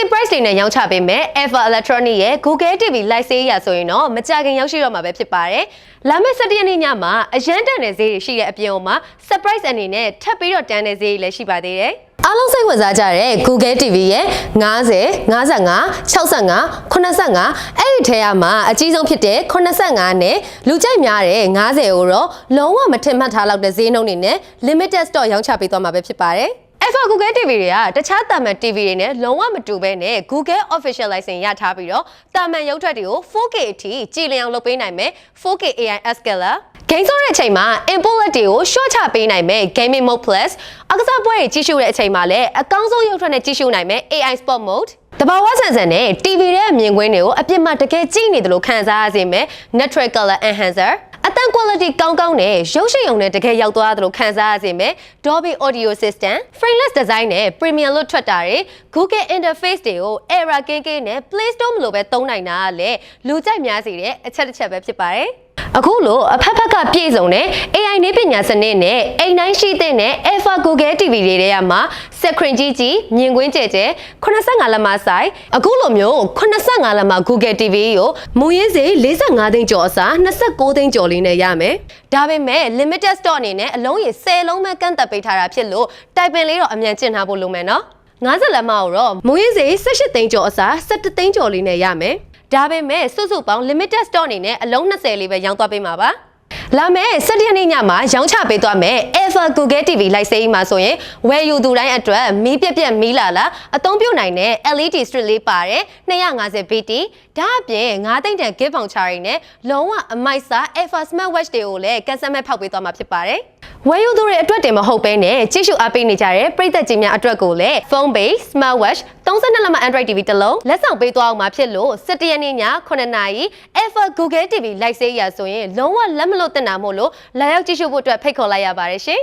easy price တွေနဲ့ရောင်းချပေးမယ် Alpha Electronic ရဲ့ Google TV Live Sale ရဆိုရင်တော့မကြခင်ရောက်ရှိတော့မှာပဲဖြစ်ပါတယ်။လာမယ့်17ရက်နေ့ညမှာအရန်တန်တဲ့ဈေးတွေရှိတဲ့အပြင်မှာ surprise အနေနဲ့ထပ်ပြီးတော့တန်တဲ့ဈေးတွေလည်းရှိပါသေးတယ်။အားလုံးစိတ်ဝင်စားကြတဲ့ Google TV ရဲ့90 55 65 85အဲ့ဒီထဲကမှအကြီးဆုံးဖြစ်တဲ့85နဲ့လူကြိုက်များတဲ့90ကိုတော့လုံးဝမထင်မှတ်ထားလောက်တဲ့ဈေးနှုန်းတွေနဲ့ limited stock ရောင်းချပေးသွားမှာပဲဖြစ်ပါတယ်။ Alpha Google TV တွေကတခြားတာမန် TV တွေနဲ့လုံးဝမတူဘဲနဲ့ Google Official License ရထားပြီးတော့တာမန်ရုပ်ထွက်တွေကို 4K အထိကြည်လင်အောင်လုပ်ပေးနိုင်မယ် 4K AI Scaler ဂိမ်းဆောတဲ့အချိန်မှာ input lag တွေကို short ချပေးနိုင်မယ် Gaming Mode Plus အကစားပွဲတွေကြီးရှုတဲ့အချိန်မှာလည်းအကောင်းဆုံးရုပ်ထွက်နဲ့ကြီးရှုနိုင်မယ် AI Sport Mode တဘာဝဆန်ဆန်နဲ့ TV ရဲ့မြင်ကွင်းတွေကိုအပြစ်မှတကယ်ကြည့်နေတယ်လို့ခံစားရစေမယ် Natural Color Enhancer အတန် quality ကောင်းကောင်းနဲ့ရုပ်ရှင်ရုံနဲ့တကယ်ရောက်သွားသလိုခံစားရစေမယ် Dolby Audio System frameless design နဲ့ premium လို့ထွက်တာတွေ Google interface တွေကို error ကင်းကင်းနဲ့ Play Store မလို့ပဲသုံးနိုင်တာကလည်းလူကြိုက်များစေတဲ့အချက်တစ်ချက်ပဲဖြစ်ပါတယ် အခုလိုအဖက်ဖက်ကပြည့်စုံတဲ့ AI နည်းပညာစနစ်နဲ့အိမ်တိုင်းရှိတဲ့နဲ့ Alpha Google TV တွေထဲမှာ screen ကြီးကြီးမြင်ကွင်းကျဲကျဲ85လက်မဆိုင်အခုလိုမျိုး85လက်မ Google TV ကိုမူရင်းစေ45သိန်းကျော်အစား29သိန်းကျော်လေးနဲ့ရမယ်။ဒါပေမဲ့ limited stock အနေနဲ့အလုံးရေ10လုံးပဲကန့်သက်ပေးထားတာဖြစ်လို့တိုက်ပင်လေးတော့အမြန်ကျင့်ထားဖို့လိုမယ်နော်။50လက်မကိုတော့မူရင်းစေ18သိန်းကျော်အစား17သိန်းကျော်လေးနဲ့ရမယ်။ ဒါပေမဲ့စုစုပေါင်း limited stock အနေနဲ့အလုံး20လေးပဲရောင်းသွားပေးမှာပါ။လာမယ့်17ရက်နေ့ညမှာရောင်းချပေးသွားမယ် Alpha Google TV Live Sale မှာဆိုရင်ဝယ်ယူသူတိုင်းအတွက်မီးပြက်ပြက်မီးလာလာအသုံးပြုနိုင်တဲ့ LED strip လေးပါတယ်250 BT ဒါအပြင်9သိန်းတန် gift voucher တွေနဲ့လုံးဝအမိုက်စား Alpha Smart Watch တွေကိုလည်းကန်ဆယ်မဲ့ဖောက်ပေးသွားမှာဖြစ်ပါတယ် ဝယ်ယူသူတွေအတွက်တင်မဟုတ်ဘဲနဲ့ကြည့်ရှုအားပေးနေကြတဲ့ပရိသတ်ကြီးများအတွက်ကိုလည်း phone base smart watch 32လက်မ Android TV တစ်လုံးလက်ဆောင်ပေးသွားအောင်မှာဖြစ်လို့17ရက်နေ့ည9:00နာရီ Alpha Google TV Live Sale ရဆိုရင်လုံးဝလက်မလို့တင်တာမို့လို့လာရောက်ကြည့်ရှုဖို့အတွက်ဖိတ်ခေါ်လိုက်ရပါတယ်ရှင်